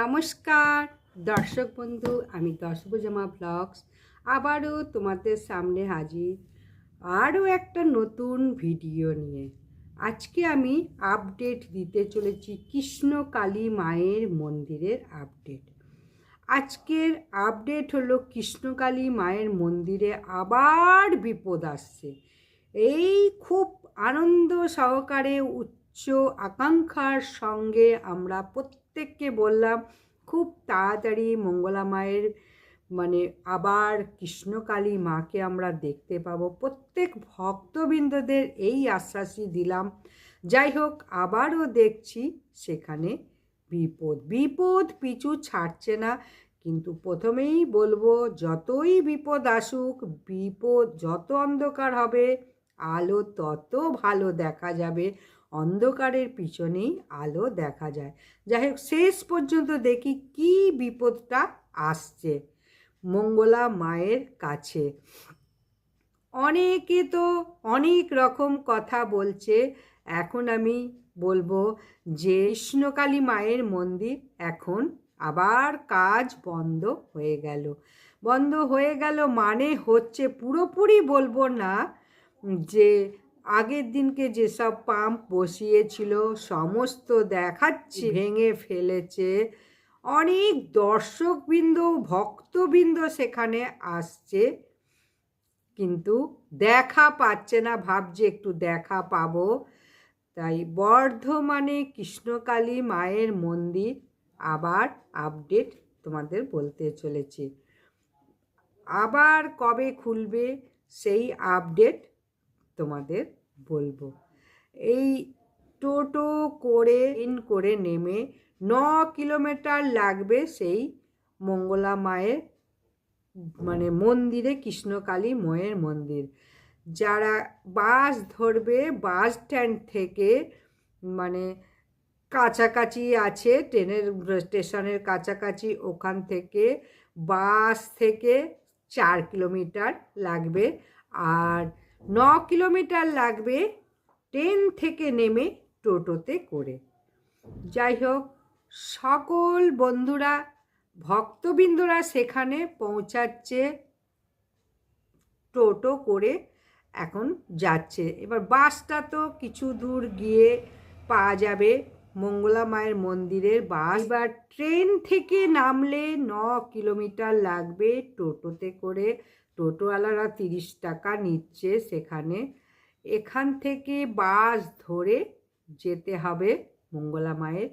নমস্কার, দর্শক বন্ধু, আমি দশভুজামা ব্লগস। আবারও তোমাদের সামনে হাজির আরও একটা নতুন ভিডিও নিয়ে। আজকে আমি আপডেট দিতে চলেছি কৃষ্ণকালী মায়ের মন্দিরের আপডেট। আজকের আপডেট হলো কৃষ্ণকালী মায়ের মন্দিরে আবার বিপদ আসছে। এই খুব আনন্দ সহকারে উচ্চ আকাঙ্ক্ষার সঙ্গে আমরা প্রত্যেককে বললাম, খুব তাড়াতাড়ি মঙ্গলা মায়ের মানে আবার কৃষ্ণকালী মাকে আমরা দেখতে পাবো। প্রত্যেক ভক্তবৃন্দদের এই আশ্বাসই দিলাম। যাই হোক, আবারও দেখছি সেখানে বিপদ। বিপদ পিছু ছাড়ছে না, কিন্তু প্রথমেই বলব, যতই বিপদ আসুক, বিপদ যত অন্ধকার হবে, আলো তত ভালো দেখা যাবে। অন্ধকারের পিছনেই আলো দেখা যায়। যাই হোক শেষ পর্যন্ত দেখি কি বিপদটা আসছে মঙ্গলা মায়ের কাছে। অনেকে তো অনেক রকম কথা বলছে। এখন আমি বলব যে, কৃষ্ণকালী মায়ের মন্দির এখন আবার কাজ বন্ধ হয়ে গেল। বন্ধ হয়ে গেল মানে হচ্ছে পুরোপুরি বলব না যে আগের দিনকে যেসব পাম্প বসিয়েছিল সমস্ত দেখাচ্ছি ভেঙে ফেলেছে। অনেক দর্শকবৃন্দ ভক্তবৃন্দ সেখানে আসছে। কিন্তু দেখা পাচ্ছে না ভাবছে একটু দেখা পাবো। তাই বর্ধমানে কৃষ্ণকালী মায়ের মন্দির আবার আপডেট তোমাদের বলতে চলেছি। আবার কবে খুলবে সেই আপডেট তোমাদের বলব। এই টোটো করে ইন করে নেমে ন কিলোমিটার লাগবে সেই মঙ্গলা মায়ের মানে মন্দিরে, কৃষ্ণকালী মায়ের মন্দির। যারা বাস ধরবে, বাস স্ট্যান্ড থেকে মানে কাছাকাছি আছে, ট্রেনের স্টেশনের কাছাকাছি ওখান থেকে বাস থেকে চার কিলোমিটার লাগবে। আর ন কিলোমিটার লাগবে ট্রেন থেকে নেমে টোটোতে করে। যাই হোক, সকল বন্ধুরা, ভক্তবৃন্দরা সেখানে পৌঁছাচ্ছে, টোটো করে এখন যাচ্ছে। এবার বাসটা তো কিছু দূর গিয়ে পাওয়া যাবে মঙ্গলা মায়ের মন্দিরের বাস। এবার ট্রেন থেকে নামলে ন কিলোমিটার লাগবে টোটোতে করে। টোটোওয়ালারা তিরিশ টাকা নিচ্ছে সেখানে। এখান থেকে বাস ধরে যেতে হবে মঙ্গলা মায়ের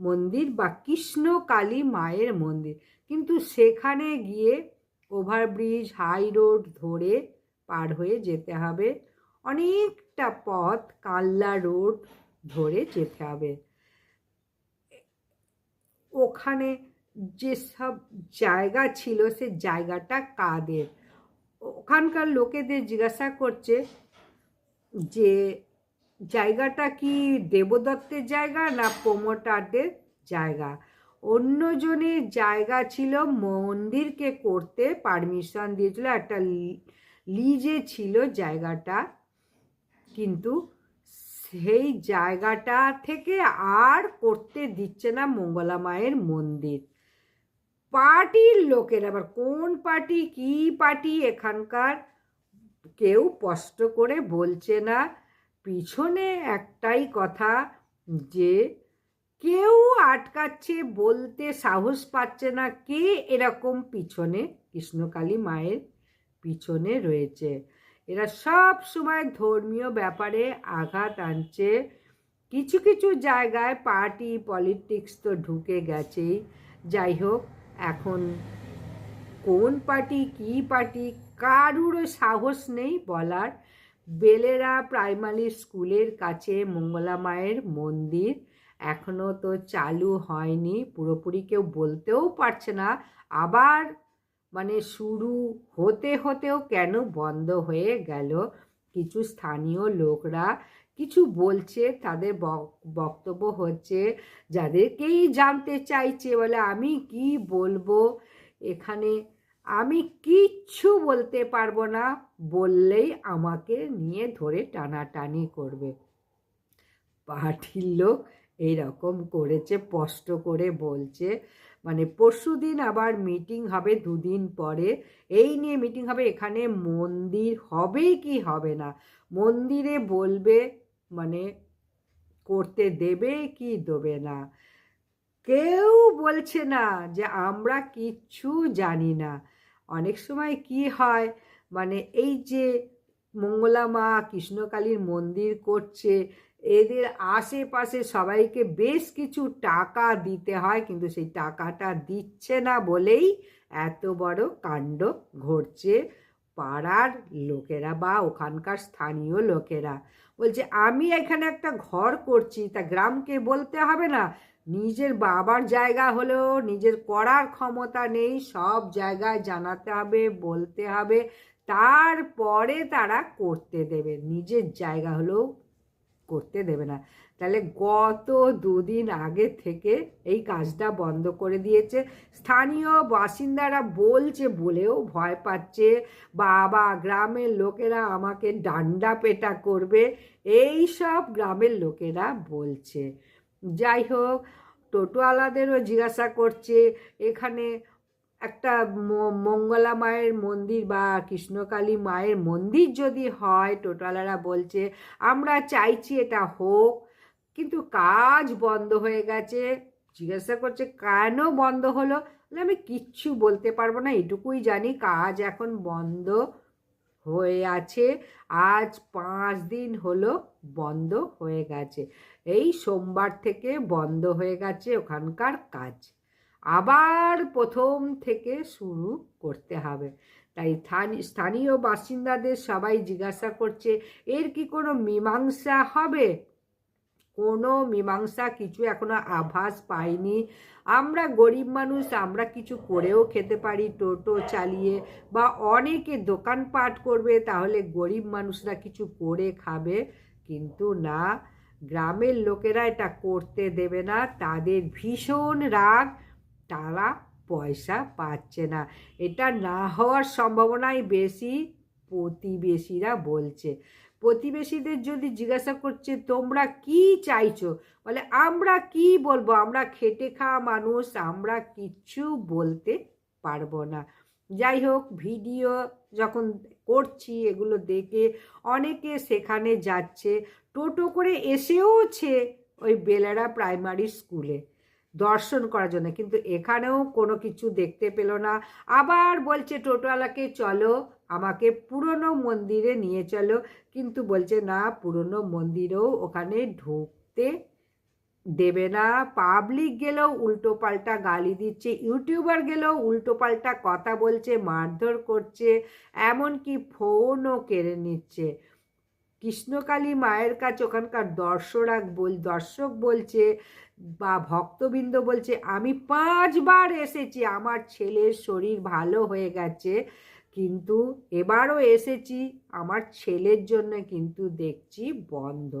মন্দির বা কৃষ্ণ কালী মায়ের মন্দির। কিন্তু সেখানে গিয়ে ওভারব্রিজ, হাই রোড ধরে পার হয়ে যেতে হবে। অনেকটা পথ কাল্লা রোড ধরে যেতে হবে। ওখানে যেসব জায়গা ছিল সে জায়গাটা কাদের? ওখানকার লোকেদের জিজ্ঞাসা করছে যে জায়গাটা কি দেবদত্তের জায়গা না প্রমোটারদের জায়গা? অন্যজনের জায়গা ছিল মন্দিরকে করতে পারমিশন দিয়েছিল, একটা লিজে ছিল জায়গাটা। কিন্তু সেই জায়গাটা থেকে আর করতে দিচ্ছে না মঙ্গলা মায়ের মন্দির। পার্টির লোকের, আবার কোন পার্টি, কি পার্টি এখানকার, কেউ স্পষ্ট করে বলছে না। পিছনে একটাই কথা যে, কেউ আটকাচ্ছে, বলতে সাহস পাচ্ছে না কে এরকম পিছনে, কৃষ্ণকালী মায়ের পিছনে রয়েছে। এরা সব সময় ধর্মীয় ব্যাপারে আঘাত আনছে। কিছু কিছু জায়গায় পার্টি, পলিটিক্স তো ঢুকে গেছেই। যাই হোক এখন কোন পার্টি, কি পার্টি কারুরও সাহস নেই বলার। বেলেরা প্রাইমারি স্কুলের কাছে মঙ্গলা মায়ের মন্দির। এখনও তো চালু হয়নি, পুরোপুরি কেউ বলতেও পারছে না। আবার মানে শুরু হতে হতেও কেন বন্ধ হয়ে গেল? কিছু স্থানীয় লোকরা কিছু বলছে, তাদের বক্তব্য হচ্ছে, যাদেরকেই জানতে চাইছে বলে আমি কি বলব? এখানে আমি কিচ্ছু বলতে পারব না, বললেই আমাকে নিয়ে ধরে টানাটানি করবে। পার্টির লোক এই রকম করেছে, স্পষ্ট করে বলছে মানে পরশু দিন আবার মিটিং হবে দুদিন পরে। এই নিয়ে মিটিং হবে, এখানে মন্দির হবে কি হবে না? মন্দিরে বলবে মানে করতে দেবে কি দেবে না? কেউ বলছে না যে আমরা কিচ্ছু জানি না। অনেক সময় কি হয় মানে এই যে মঙ্গলা মা কৃষ্ণকালীর মন্দির করছে, এদের আশেপাশে সবাইকে বেশ কিছু টাকা দিতে হয়, কিন্তু সেই টাকাটা দিচ্ছে না বলেই এত বড় কাণ্ড ঘটছে পাড়ার লোকেরা বা ওখানকার স্থানীয় লোকেরা। বলছে, আমি এখানে একটা ঘর করছি, তা গ্রামকে বলতে হবে না। নিজের বাবার জায়গা হলেও নিজের করার ক্ষমতা নেই, সব জায়গায় জানাতে হবে, বলতে হবে। তারপরে তারা করতে দেবে। নিজের জায়গা হলেও করতে দেবে না। তাহলে গত দুদিন আগে থেকে এই কাজটা বন্ধ করে দিয়েছে। স্থানীয় বাসিন্দারা বলছে বলেও ভয় পাচ্ছে। বাবা, গ্রামের লোকেরা আমাকে ডান্ডা পেটা করবে, এই সব গ্রামের লোকেরা বলছে। যাই হোক, টোটোওয়ালাদেরও জিজ্ঞাসা করছে, এখানে একটা মঙ্গলা মায়ের মন্দির বা কৃষ্ণকালী মায়ের মন্দির যদি হয়, টোটালারা বলছে, আমরা চাইছি এটা হোক। কিন্তু কাজ বন্ধ হয়ে গেছে। জিজ্ঞাসা করছে, কেন বন্ধ হলো? আমি কিচ্ছু বলতে পারব না, এটুকুই জানি, কাজ এখন বন্ধ হয়ে আছে। আজ পাঁচ দিন হলো বন্ধ হয়ে গেছে। এই সোমবার থেকে বন্ধ হয়ে গেছে ওখানকার কাজ। আবার প্রথম থেকে শুরু করতে হবে। তাই স্থানীয় বাসিন্দাদের সবাই জিজ্ঞাসা করছে, এর কি কোনো মীমাংসা হবে? কোনো মীমাংসা কিছু এখনও আভাস পাইনি। আমরা গরিব মানুষ, আমরা কিছু করেও খেতে পারি, টোটো চালিয়ে বা অনেকে দোকানপাট করবে, তাহলে গরিব মানুষরা কিছু করে খাবে কিন্তু না। গ্রামের লোকেরা এটা করতে দেবে না, তাদের ভীষণ রাগ। তারা পয়সা পাচ্ছে না। এটা না হওয়ার সম্ভাবনাই বেশি, প্রতিবেশীরা বলছে। প্রতিবেশীদের যদি জিজ্ঞাসা করছে, তোমরা কি চাইছো? বলে, আমরা কি বলব? আমরা খেটে খাওয়া মানুষ, আমরা কিচ্ছু বলতে পারব না। যাই হোক, ভিডিও যখন করছি, এগুলো দেখে অনেকে সেখানে যাচ্ছে। টোটো করে এসেওছে ওই বেলারা প্রাইমারি স্কুলে। দর্শন করার জন্য। কিন্তু এখানেও কোনো কিছু দেখতে পেল না। আবার বলছে, টোটোওয়ালাকে চলো, আমাকে পুরনো মন্দিরে নিয়ে চলো। কিন্তু বলছে, না, পুরনো মন্দিরেও ওখানে ঢুকতে দেবে না। পাবলিক গেলেও উল্টো পাল্টা গালি দিচ্ছে, ইউটিউবার গেলেও উল্টো পাল্টা কথা বলছে, মারধর করছে, এমনকি ফোনও কেড়ে নিচ্ছে। কৃষ্ণকালী মায়ের কাছে ওখানকার দর্শক বল, দর্শক বলছে বা ভক্তবৃন্দ বলছে, আমি পাঁচবার এসেছি, আমার ছেলের শরীর ভালো হয়ে গেছে, কিন্তু এবারও এসেছি, আমার ছেলের জন্য কিন্তু দেখছি বন্ধ।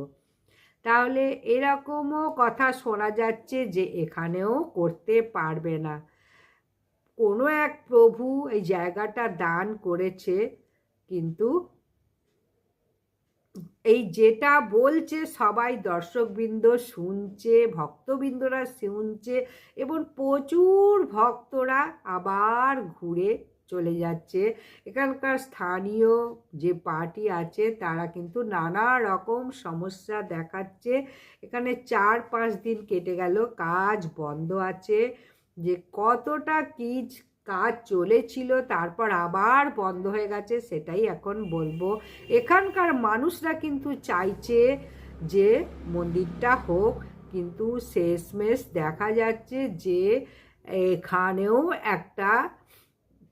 তাহলে এরকমও কথা শোনা যাচ্ছে যে এখানেও করতে পারবে না। কোনো এক প্রভু এই জায়গাটা দান করেছে, কিন্তু এই যেটা বলছে সবাই দর্শকবৃন্দ শুনছে, ভক্তবৃন্দরা শুনছে এবং প্রচুর ভক্তরা আবার ঘুরে চলে যাচ্ছে। এখানকার স্থানীয় যে পার্টি আছে তারা কিন্তু নানা রকম সমস্যা দেখাচ্ছে। এখানে চার পাঁচ দিন কেটে গেল, কাজ বন্ধ আছে। যে কতটা কি কাজ চলেছিল, তারপর আবার বন্ধ হয়ে গেছে, সেটাই এখন বলব। এখানকার মানুষরা কিন্তু চাইছে যে মন্দিরটা হোক, কিন্তু শেষমেশ দেখা যাচ্ছে যে এখানেও একটা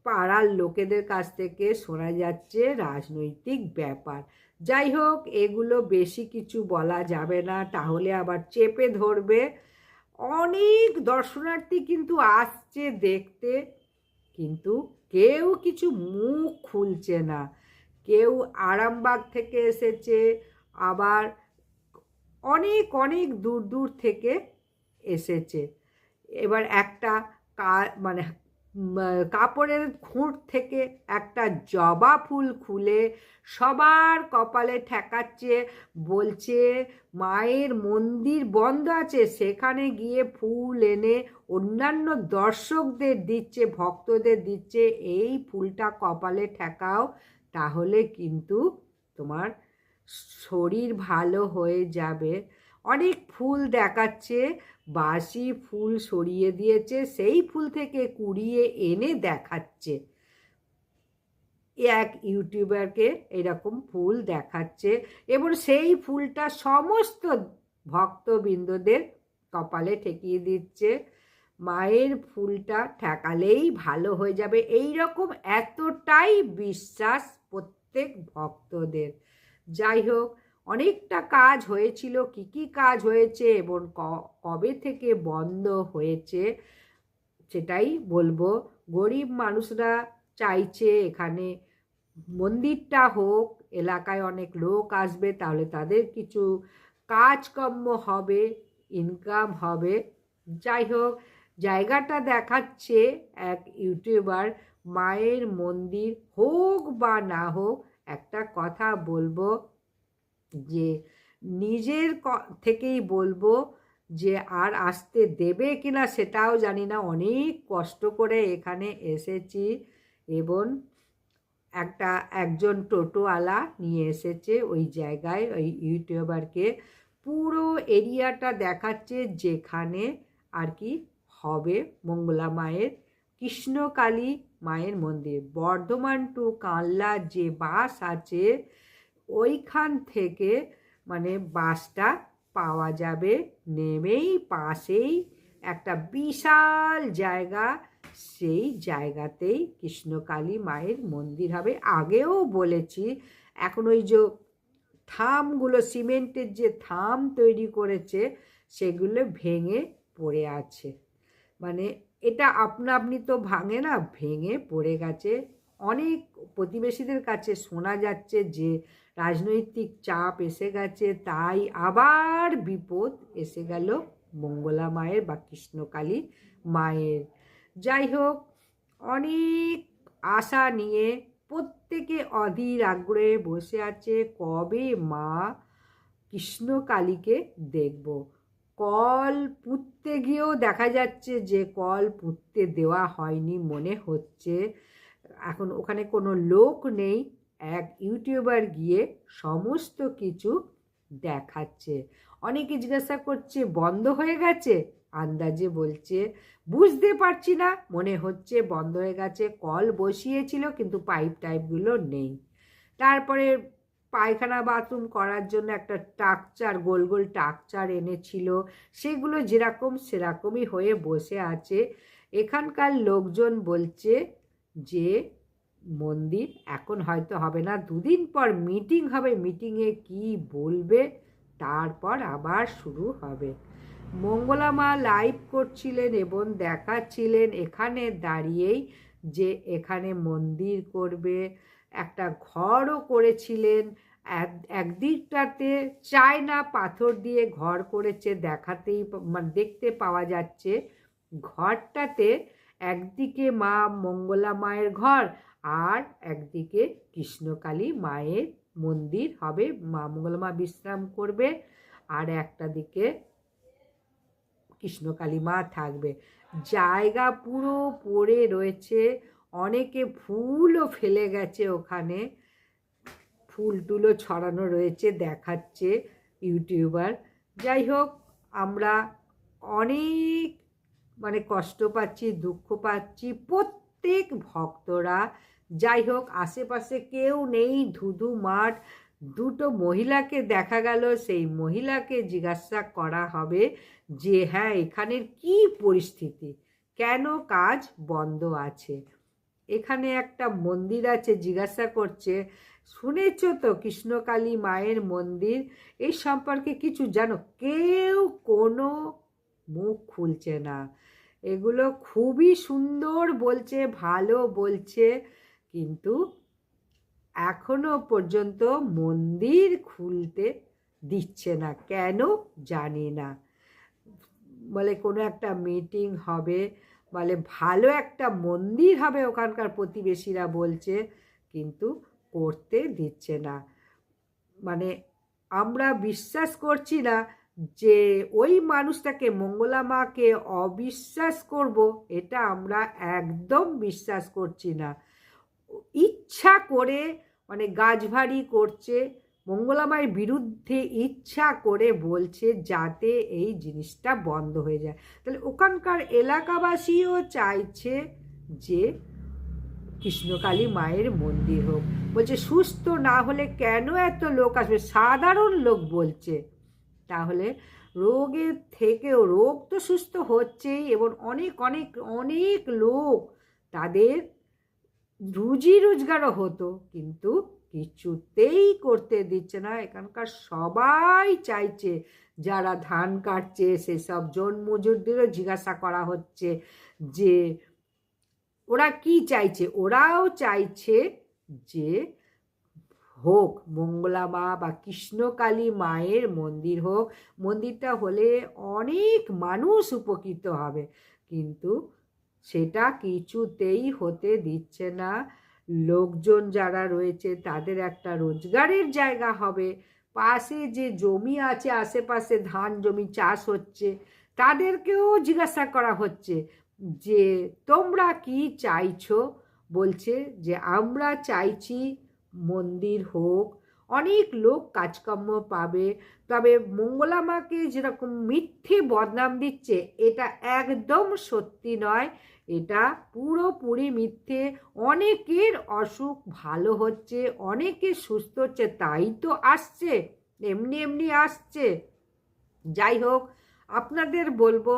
পাড়ার লোকেদের কাছ থেকে শোনা যাচ্ছে রাজনৈতিক ব্যাপার। যাই হোক, এগুলো বেশি কিছু বলা যাবে না, তাহলে আবার চেপে ধরবে। অনেক দর্শনার্থী কিন্তু আসছে দেখতে। কিন্তু কেউ কিছু মুখ খুলছে না। কেউ আরামবাগ থেকে এসেছে, আবার অনেক অনেক দূর দূর থেকে এসেছে। এবার একটা মানে কাপড়ের খুঁট থেকে একটা জবা ফুল খুলে সবার কপালে ঠেকাচ্ছে, বলছে, মায়ের মন্দির বন্ধ আছে, সেখানে গিয়ে ফুল এনে অন্যান্য দর্শকদের দিচ্ছে, ভক্তদের দিচ্ছে, এই ফুলটা কপালে ঠেকাও, তাহলে কিন্তু তোমার শরীর ভালো হয়ে যাবে। অনেক ফুল দেখাচ্ছে বাসি ফুল সরিয়ে দিয়েছে, সেই ফুল থেকে কুড়িয়ে এনে দেখাচ্ছে। এক ইউটিউবারকে এরকম ফুল দেখাচ্ছে এবং সেই ফুলটা সমস্ত ভক্তবৃন্দদের কপালে ঠেকিয়ে দিচ্ছে। মায়ের ফুলটা ঠেকালেই ভালো হয়ে যাবে। এই রকম এতটাই বিশ্বাস প্রত্যেক ভক্তদের। যাই হোক অনেকটা কাজ হয়েছিল, কি কি কাজ হয়েছে এবং কবে থেকে বন্ধ হয়েছে সেটাই বলব। গরিব মানুষরা চাইছে এখানে মন্দিরটা হোক, এলাকায় অনেক লোক আসবে তাহলে তাদের কিছু কাজকর্ম হবে ইনকাম হবে। যাই হোক, জায়গাটা দেখাচ্ছে এক ইউটিউবার, মায়ের মন্দির হোক বা না হোক, একটা কথা বলব। যে নিজের থেকেই বলব যে আর আসতে দেবে কিনা সেটাও জানি না। অনেক কষ্ট করে এখানে এসেছি এবং একটা, একজন টোটোওয়ালা নিয়ে এসেছে ওই জায়গায়, ওই ইউটিউবারকে। পুরো এরিয়াটা দেখাচ্ছে যেখানে আর কি হবে মঙ্গলা মায়ের, কৃষ্ণকালী মায়ের মন্দির। বর্ধমান টু কানলা যে বাস আছে ওইখান থেকে মানে বাসটা পাওয়া যাবে। নেমেই পাশেই একটা বিশাল জায়গা। সেই জায়গাতেই কৃষ্ণকালী মায়ের মন্দির হবে। আগেও বলেছি, এখন ওই যে থামগুলো, সিমেন্টের যে থাম তৈরি করেছে, সেগুলো ভেঙে পড়ে আছে। মানে এটা আপনা আপনি তো ভাঙে না, ভেঙে পড়ে গেছে। অনেক প্রতিবেশীদের কাছে শোনা যাচ্ছে যে রাজনৈতিক চাপ এসে গেছে, তাই আবার বিপদ এসে গেল মঙ্গলা মায়ের বা কৃষ্ণকালী মায়ের। যাই হোক, অনেক আশা নিয়ে প্রত্যেকে অধীর আগ্রহে বসে আছে, কবে মা কৃষ্ণকালীকে দেখব? কল পুঁততে গিয়েও দেখা যাচ্ছে যে কল পুঁততে দেওয়া হয়নি মনে হচ্ছে। এখন ওখানে কোনো লোক নেই এক ইউটিউবার গিয়ে সমস্ত কিছু দেখাচ্ছে। অনেকে জিজ্ঞাসা করছে, বন্ধ হয়ে গেছে? আন্দাজে বলছে, বুঝতে পারছি না। মনে হচ্ছে বন্ধ হয়ে গেছে, কল বসিয়েছিল কিন্তু পাইপ টাইপগুলো নেই। তারপরে পায়খানা বাথরুম করার জন্য একটা টাকচার গোল গোল টাকচার এনেছিল। সেগুলো যেরকম সেরকমই হয়ে বসে আছে। এখানকার লোকজন বলছে যে মন্দির, এখন হয়তো হবে না। দুদিন পর মিটিং হবে। মিটিংয়ে কি বলবে? তারপর আবার শুরু হবে। মঙ্গলা মা লাইভ করছিলেন এবং দেখাচ্ছিলেন এখানে দাঁড়িয়েই যে এখানে মন্দির করবে। একটা ঘরও করেছিলেন। এক- একদিকটাতে চায়না পাথর দিয়ে ঘর করেছে। দেখাতেই মানে দেখতে পাওয়া যাচ্ছে। ঘরটাতে একদিকে মা মঙ্গলা মায়ের ঘর আর একদিকে কৃষ্ণকালী মায়ের মন্দির হবে, মা মঙ্গলা মা বিশ্রাম করবে, আর একটা দিকে কৃষ্ণকালী মা থাকবে। জায়গা পুরো পড়ে রয়েছে, অনেকে ফুলও ফেলে গেছে ওখানে। ফুল টুলও ছড়ানো রয়েছে, দেখাচ্ছে ইউটিউবার। যাই হোক, আমরা অনেক মানে কষ্ট পাচ্ছি, দুঃখ পাচ্ছি, প্রত্যেক ভক্তরা যাই হোক, আশেপাশে কেউ নেই, ধুধু মাঠ। দুটো মহিলাকে দেখা গেল, সেই মহিলাকে জিজ্ঞাসা করা হবে যে হ্যাঁ এখানের কি পরিস্থিতি? কেন কাজ বন্ধ আছে? এখানে একটা মন্দির আছে, জিজ্ঞাসা করছে, শুনেছ তো কৃষ্ণকালী মায়ের মন্দির? এই সম্পর্কে কিছু জানো? কেউ কোনো মুখ খুলছে না। এগুলো খুবই সুন্দর বলছে, ভালো বলছে। কিন্তু এখনও পর্যন্ত মন্দির খুলতে দিচ্ছে না। কেন জানি না। বলে কোনো একটা মিটিং হবে, বলে ভালো একটা মন্দির হবে ওখানকার প্রতিবেশীরা বলছে, কিন্তু করতে দিচ্ছে না। মানে আমরা বিশ্বাস করছি না যে ওই মানুষটাকে, মঙ্গলা মাকে অবিশ্বাস করব, এটা আমরা একদম বিশ্বাস করছি না। ইচ্ছা করে মানে গাছভারি করছে, মঙ্গলামায়ের বিরুদ্ধে ইচ্ছা করে বলছে যাতে এই জিনিসটা বন্ধ হয়ে যায়। তাহলে ওখানকার এলাকাবাসীও চাইছে যে কৃষ্ণকালী মায়ের মন্দির হোক। বলছে, সুস্থ না হলে কেন এত লোক আসবে? সাধারণ লোক বলছে। তাহলে রোগের থেকেও, রোগ তো সুস্থ হচ্ছেই এবং অনেক অনেক অনেক লোক তাদের রুজি রোজগারও হতো, কিন্তু কিছুতেই করতে দিচ্ছে না। এখানকার সবাই চাইছে, যারা ধান কাটছে, সেসব জন মজুরদেরও জিজ্ঞাসা করা হচ্ছে যে, ওরা কি চাইছে? ওরাও চাইছে যে, হোক মঙ্গলা মা বা কৃষ্ণকালী মায়ের মন্দির হোক, মন্দিরটা হলে অনেক মানুষ উপকৃত হবে। কিন্তু সেটা কিছুতেই হতে দিচ্ছে না। লোকজন যারা রয়েছে, তাদের একটা রোজগারের জায়গা হবে। পাশে যে জমি আছে, আশেপাশে ধান জমি চাষ হচ্ছে, তাদেরকেও জিজ্ঞাসা করা হচ্ছে যে, তোমরা কি চাইছো? বলছে যে, আমরা চাইছি মন্দির হোক, অনেক লোক কাজকর্ম পাবে। তবে মঙ্গলামাকে যেরকম মিথ্যে বদনাম দিচ্ছে, এটা একদম সত্যি নয়। এটা পুরোপুরি মিথ্যে। অনেকের অসুখ ভালো হচ্ছে, অনেকে সুস্থ হচ্ছে, তাই তো আসছে, এমনি এমনি আসছে। যাই হোক, আপনাদের বলব,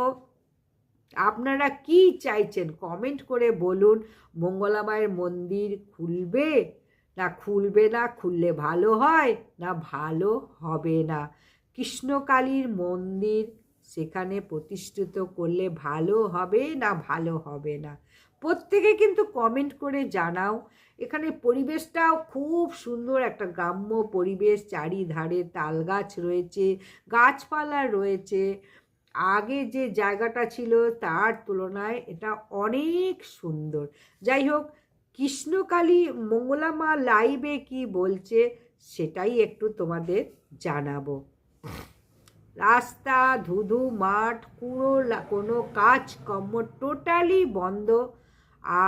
আপনারা কি চাইছেন? কমেন্ট করে বলুন, মঙ্গলা মায়ের মন্দির খুলবে? না খুলবে না, খুললে ভালো হয়, না ভালো হবে না? কৃষ্ণকালীর মন্দির সেখানে প্রতিষ্ঠিত করলে ভালো হবে না ভালো হবে না? প্রত্যেকে কিন্তু কমেন্ট করে জানাও। এখানে পরিবেশটাও খুব সুন্দর একটা গ্রাম্য পরিবেশ, চারিধারে তাল গাছ রয়েছে, গাছপালা রয়েছে। আগে যে জায়গাটা ছিল তার তুলনায় এটা অনেক সুন্দর। যাই হোক, কৃষ্ণকালী মঙ্গলামা লাইভে কি বলছে সেটাই একটু তোমাদের জানাব। রাস্তা, ধুধু, মাঠ কোনো কোনো কাজকর্ম টোটালি বন্ধ।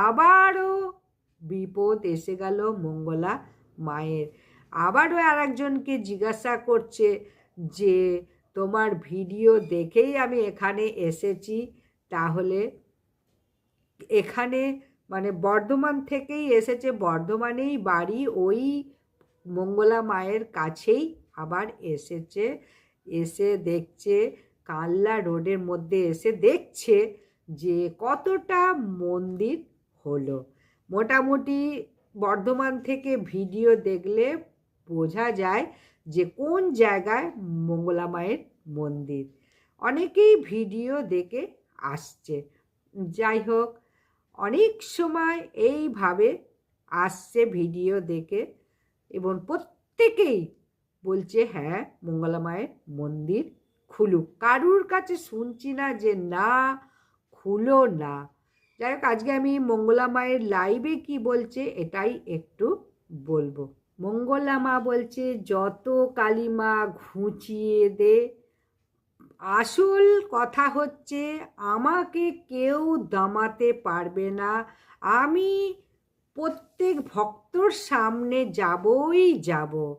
আবারও বিপদ এসে গেল মঙ্গলা মায়ের। আবারও আর একজনকে জিজ্ঞাসা করছে যে, তোমার ভিডিও দেখেই আমি এখানে এসেছি, তাহলে এখানে মানে বর্ধমান থেকেই এসেছে, বর্ধমানেই বাড়ি, ওই মঙ্গলা মায়ের কাছেই আবার এসেছে। এসে দেখছে, কাল্লা রোডের মধ্যে এসে দেখছে যে কতটা মন্দির হলো। মোটামুটি বর্ধমান থেকে ভিডিও দেখলে বোঝা যায় যে কোন জায়গায় মঙ্গলা মায়ের মন্দির। অনেকেই ভিডিও দেখে আসছে। যাই হোক, অনেক সময় এইভাবে আসছে ভিডিও দেখে এবং প্রত্যেকেই বলছে হ্যাঁ মঙ্গলা মায়ের মন্দির খুলুক। কারুর কাছে শুনছি না যে, না, খুলো না। যাই হোক, আজকে আমি মঙ্গলা মায়ের লাইভে কি বলছে, এটাই একটু বলব। মঙ্গলা মা বলছে, যত কালিমা ঘুচিয়ে দে। আসল কথা হচ্ছে, আমাকে কেউ দামাতে পারবে না। আমি প্রত্যেক ভক্তর সামনে যাবই যাব।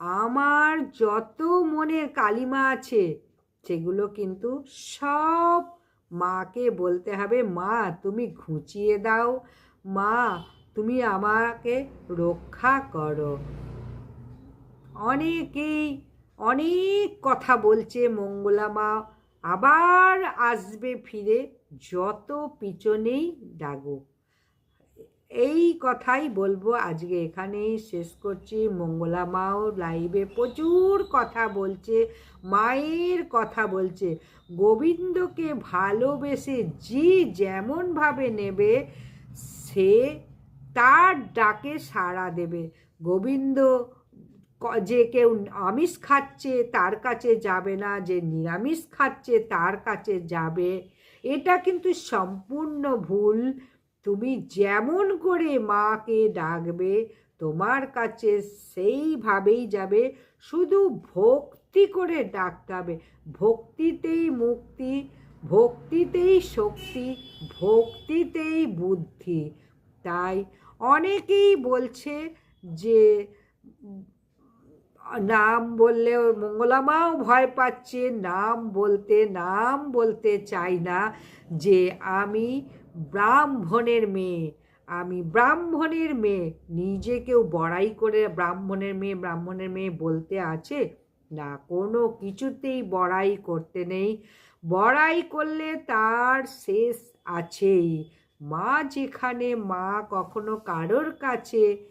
আমার যত মনের কালিমা আছে, সেগুলো কিন্তু সব মাকে বলতে হবে, মা, তুমি ঘুচিয়ে দাও। মা, তুমি আমাকে রক্ষা করো। অনেকেই অনেক কথা বলছে মঙ্গলা মা, আবার আসবে ফিরে, যত পিছনেই ডাকুক এই কথাই বলব আজকে এখানেই শেষ করছি। মঙ্গলা মাও লাইভে প্রচুর কথা বলছে, মায়ের কথা বলছে। গোবিন্দকে ভালোবেসে যে যেমনভাবে নেবে, সে তার ডাকে সাড়া দেবে। গোবিন্দ যে কেউ আমিষ খাচ্ছে তার কাছে যাবে না, যে নিরামিষ খাচ্ছে তার কাছে যাবে। এটা কিন্তু সম্পূর্ণ ভুল। তুমি যেমন করে মাকে ডাকবে, তোমার কাছে সেইভাবেই যাবে। শুধু ভক্তি করে ডাকতে হবে। ভক্তিতেই মুক্তি, ভক্তিতেই শক্তি, ভক্তিতেই বুদ্ধি। তাই অনেকেই বলছে যে, নাম বললে মঙ্গলামাও ভয় পাচ্ছে, নাম বলতে নাম বলতে চাই না যে, আমি ব্রাহ্মণের মেয়ে। আমি ব্রাহ্মণের মেয়ে। নিজে কেউ বড়াই করে ব্রাহ্মণের মেয়ে ব্রাহ্মণের মেয়ে বলতে আছে? না, কোনো কিছুতেই বড়াই করতে নেই। বড়াই করলে তার শেষ আছেই। মা যেখানে, মা কখনো কারোর কাছে।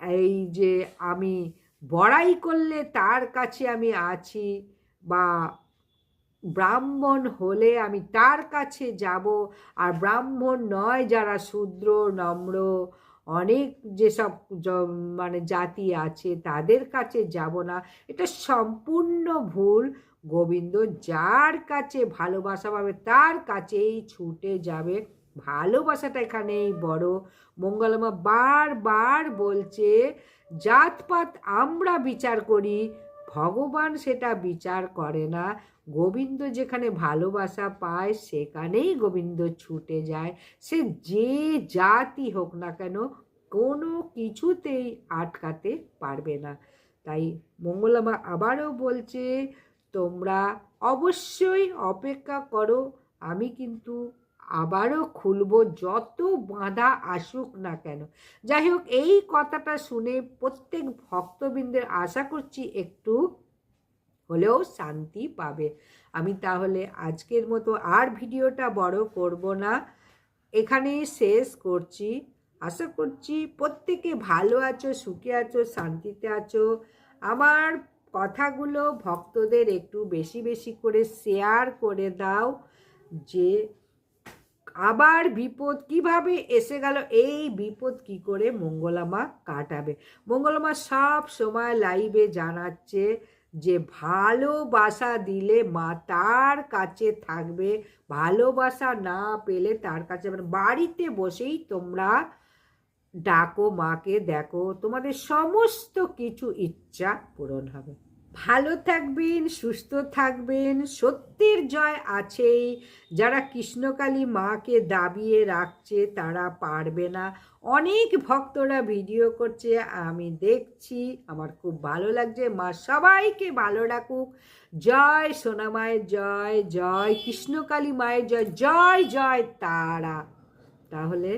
এই যে আমি বড়াই করলে তার কাছে আমি আছি বা ব্রাহ্মণ হলে আমি তার কাছে যাব, আর ব্রাহ্মণ নয় যারা শূদ্র, নম্র, অনেক যেসব মানে জাতি আছে তাদের কাছে যাব না। এটা সম্পূর্ণ ভুল। গোবিন্দ যার কাছে ভালোবাসা পাবে তার কাছেই ছুটে যাবে। ভালোবাসাটা এখানেই বড়। মঙ্গলমা বারবার বলছে, জাতপাত আমরা বিচার করি ভগবান সেটা বিচার করে না। গোবিন্দ যেখানে ভালোবাসা পায়, সেখানেই গোবিন্দ ছুটে যায়। সে যে জাতি হোক না কেন, কোনো কিছুতেই আটকাতে পারবে না। তাই মঙ্গলামা আবারও বলছে, তোমরা অবশ্যই অপেক্ষা করো, আমি কিন্তু আবারও খুলবো যত বাঁধা আসুক না কেন। যাই হোক এই কথাটা শুনে প্রত্যেক ভক্তবৃন্দের আশা করছি একটু হলেও শান্তি পাবে। আমি তাহলে আজকের মতো আর ভিডিওটা বড় করব না। এখানেই শেষ করছি। আশা করছি প্রত্যেকে ভালো আছো, সুখে আছো, শান্তিতে আছো। আমার কথাগুলো ভক্তদের একটু বেশি বেশি করে শেয়ার করে দাও, যে আবার বিপদ কীভাবে এসে গেল? এই বিপদ কি করে মঙ্গলামা কাটাবে? মঙ্গলামা সব সময় লাইভে জানাচ্ছে যে ভালোবাসা দিলে মা তার কাছে থাকবে। ভালোবাসা না পেলে তার কাছে মানে বাড়িতে বসেই তোমরা ডাকো, মাকে দেখো। তোমাদের সমস্ত কিছু ইচ্ছা পূরণ হবে। ভালো থাকবেন, সুস্থ থাকবেন। সত্যের জয় আছেই। যারা কৃষ্ণকালী মাকে দাবিয়ে রাখছে, তারা পারবে না। অনেক ভক্তরা ভিডিও করছে, আমি দেখছি, আমার খুব ভালো লাগছে। মা সবাইকে ভালো রাখুক। জয় সোনামায়ের জয় জয় কৃষ্ণকালী মায়ের জয় জয় জয় তারা। তাহলে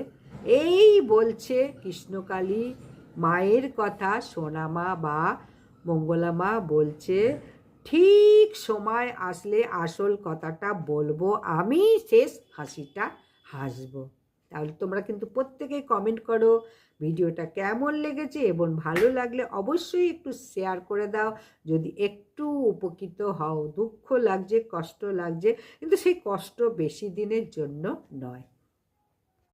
এই বলছে কৃষ্ণকালী মায়ের কথা সোনামা বা মঙ্গলামা বলছে, ঠিক সময় আসলে আসল কথাটা বলব, আমি শেষ হাসিটা হাসবো। তাহলে তোমরা কিন্তু প্রত্যেকেই কমেন্ট করো, ভিডিওটা কেমন লেগেছে এবং ভালো লাগলে অবশ্যই একটু শেয়ার করে দাও। যদি একটু উপকৃত হও, দুঃখ লাগছে, কষ্ট লাগছে, কিন্তু সেই কষ্ট বেশি দিনের জন্য নয়।